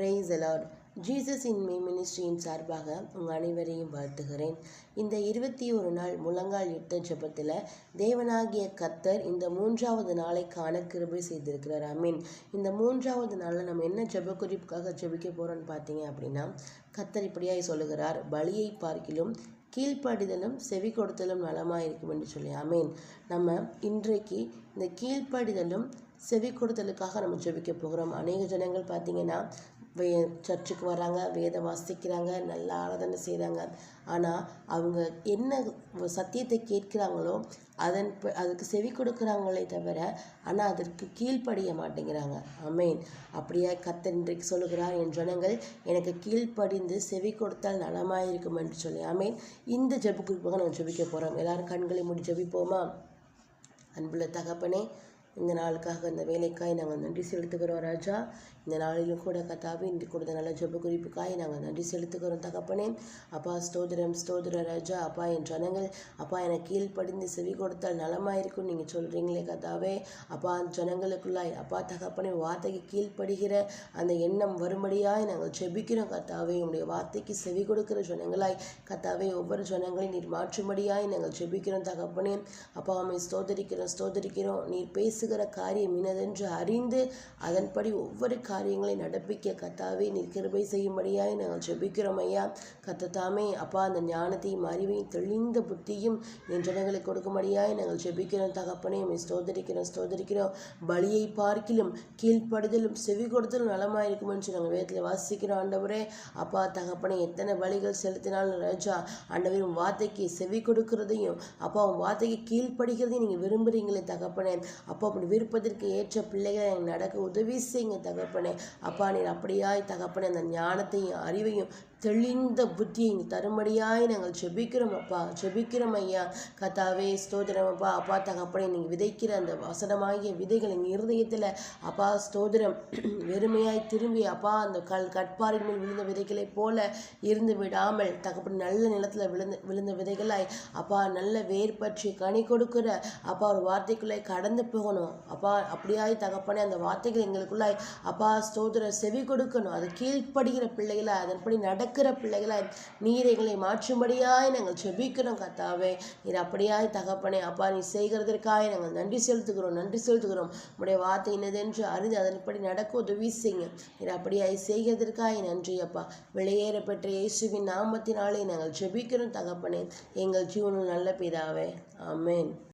Praise the Lord Jesus in my மினிஸ்ட்ரியின் சார்பாக உங்கள் அனைவரையும் வாழ்த்துகிறேன். இந்த இருபத்தி ஒரு நாள் முழங்கால் யுத்த ஜெபத்தில் தேவனாகிய கத்தர் இந்த மூன்றாவது நாளை காண கிருபை செய்திருக்கிறார். ஐ மீன் இந்த மூன்றாவது நாளில் நம்ம என்ன ஜெப குறிப்புக்காக ஜெபிக்க போகிறோம்னு பார்த்தீங்க அப்படின்னா கத்தர் இப்படியாய் சொல்லுகிறார். பலியை பார்க்கிலும் கீழ்ப்படிதலும் செவி கொடுத்தலும் நலமாக இருக்கும் என்று சொல்லி. அமீன் நம்ம இன்றைக்கு இந்த கீழ்ப்படிதலும் செவி கொடுத்தலுக்காக நம்ம ஜெபிக்க போகிறோம். அநேக ஜனங்கள் பார்த்தீங்கன்னா வே சர்ச்சுக்கு வராங்க வேதம் வாசிக்கிறாங்க நல்ல ஆராதனை செய்கிறாங்க ஆனால் அவங்க என்ன சத்தியத்தை கேட்குறாங்களோ அதன் அதுக்கு செவி கொடுக்குறாங்களே தவிர ஆனால் அதற்கு கீழ்ப்படிய மாட்டேங்கிறாங்க. அமேன் அப்படியே கத்தன் இன்றைக்கு சொல்லுகிறார் என் ஜனங்கள் எனக்கு கீழ்ப்படிந்து செவி கொடுத்தால் நலமாயிருக்கும் என்று சொல்லி. அமேன் இந்த ஜெப குறிப்பாக நான் ஜெபிக்க போகிறோம் எல்லாரும் கண்களை மூடி ஜெபிப்போமா? அன்புள்ள தகப்பனே இந்த நாளுக்காக இந்த வேலைக்காய் நாங்கள் நன்றி செலுத்துகிறோம் ராஜா. இந்த நாளிலும் கூட கத்தாவே இன்று கொடுத்த நல்ல ஜெப குறிப்புக்காய் நாங்கள் நன்றி செலுத்துகிறோம் தகப்பனே. அப்பா ஸ்தோதிரம் ஸ்தோதிர ராஜா. அப்பா என் ஜனங்கள் அப்பா என கீழ்ப்படிந்து செவி கொடுத்தால் நலமாயிருக்கும் நீங்கள் சொல்கிறீங்களே கத்தாவே அப்பா ஜனங்களுக்குள்ளாய் அப்பா தகப்பனே வார்த்தைக்கு கீழ்ப்படுகிற அந்த எண்ணம் வரும்படியாய் நாங்கள் ஜெபிக்கிறோம் கத்தாவே உங்களுடைய வார்த்தைக்கு செவி கொடுக்கிற ஜனங்களாய் கத்தாவே ஒவ்வொரு ஜனங்களையும் நீர் மாற்றும்படியாய் நாங்கள் ஜெபிக்கிறோம் தகப்பனே. அப்பா அம்மை ஸ்தோதரிக்கிறோம் ஸ்தோதரிக்கிறோம் நீர் பேசுகிற காரியம் இனதென்று அறிந்து அதன்படி ஒவ்வொரு காரியங்களை நடப்பிக்க கத்தாவே நீர் கிருபை செய்யும்படியாய் நாங்கள் ஜெபிக்கிறோம் ஐயா. கத்தத்தாமே அப்பா அந்த ஞானத்தையும் அறிவையும் தெளிந்த புத்தியும் என் ஜனங்களுக்கு கொடுக்கும்படியாய் நாங்கள் ஜெபிக்கிறோம். தகப்பனையும் ஸ்தோதரிக்கிறோம் ஸ்தோதரிக்கிறோம் பலியை பார்க்கிலும் கீழ்ப்படுதலும் செவி கொடுத்தலும் நலமாயிருக்கும் என்று நாங்கள் வேதத்தில் வாசிக்கிறோம். ஆண்டவரே அப்பா தகப்பனை எத்தனை பலிகள் செலுத்தினாலும் ராஜா ஆண்டவரும் வார்த்தைக்கு செவி கொடுக்கிறதையும் அப்பா உன் வார்த்தைக்கு கீழ்ப்படுகிறதையும் நீங்கள் விரும்புகிறீங்களே தகப்பனே. அப்பா அப்படி விருப்பத்திற்கு ஏற்ற பிள்ளைகளை எனக்கு நடக்க உதவி செய்யுங்க தகப்பனே. அப்பா நீர் அப்படியாய் தகப்பனே அந்த ஞானத்தையும் அறிவையும் தெளிந்த புத்தியை தரும்படியாய் நாங்கள் செபிக்கிறோம் அப்பா. ஜெபிக்கிறோம் ஐயா. கத்தாவே ஸ்தோதிரம் அப்பா. அப்பா தகப்பனை நீங்கள் விதைக்கிற அந்த வசனமாகிய விதைகள் எங்கள் இருதயத்தில் அப்பா ஸ்தோதிரம் வெறுமையாய் திரும்பி அப்பா அந்த கல் கட்பாரின் மேல் விழுந்த விதைகளைப் போல இருந்து விடாமல் தகப்பன் நல்ல நிலத்தில் விழுந்த விழுந்த விதைகளாய் அப்பா நல்ல வேர் பற்றி கனி கொடுக்கிற அப்பா ஒரு வார்த்தைக்குள்ளே கடந்து போகணும். அப்பா அப்படியாய் தகப்பனே அந்த வார்த்தைகள் எங்களுக்குள்ளாய் அப்பா ஸ்தோத்திர செவி கொடுக்கணும். அது கீழ்ப்படுகிற பிள்ளைகளை அதன்படி நடக்கிற பிள்ளைகளாய் நீர் எங்களை மாற்றும்படியாய் நாங்கள் செபிக்கிறோம் கத்தாவே நீர் அப்படியாய் தகப்பனே அப்பா நீ செய்கிறதற்காக நாங்கள் நன்றி செலுத்துகிறோம் நன்றி செலுத்துகிறோம். உடைய வார்த்தை என்னதென்று அறிந்து அதன்படி நடக்க உதவி செய்யுங்க. நீர் அப்படியாய் செய்கிறதற்காக நன்றி அப்பா. வெளியேற பெற்ற இயேசுவின் நாமத்தினாலே நாங்கள் ஜெபிக்கிறோம் தகப்பனே. எங்கள் ஜீவனும் நல்ல பிதாவே. ஆமேன்.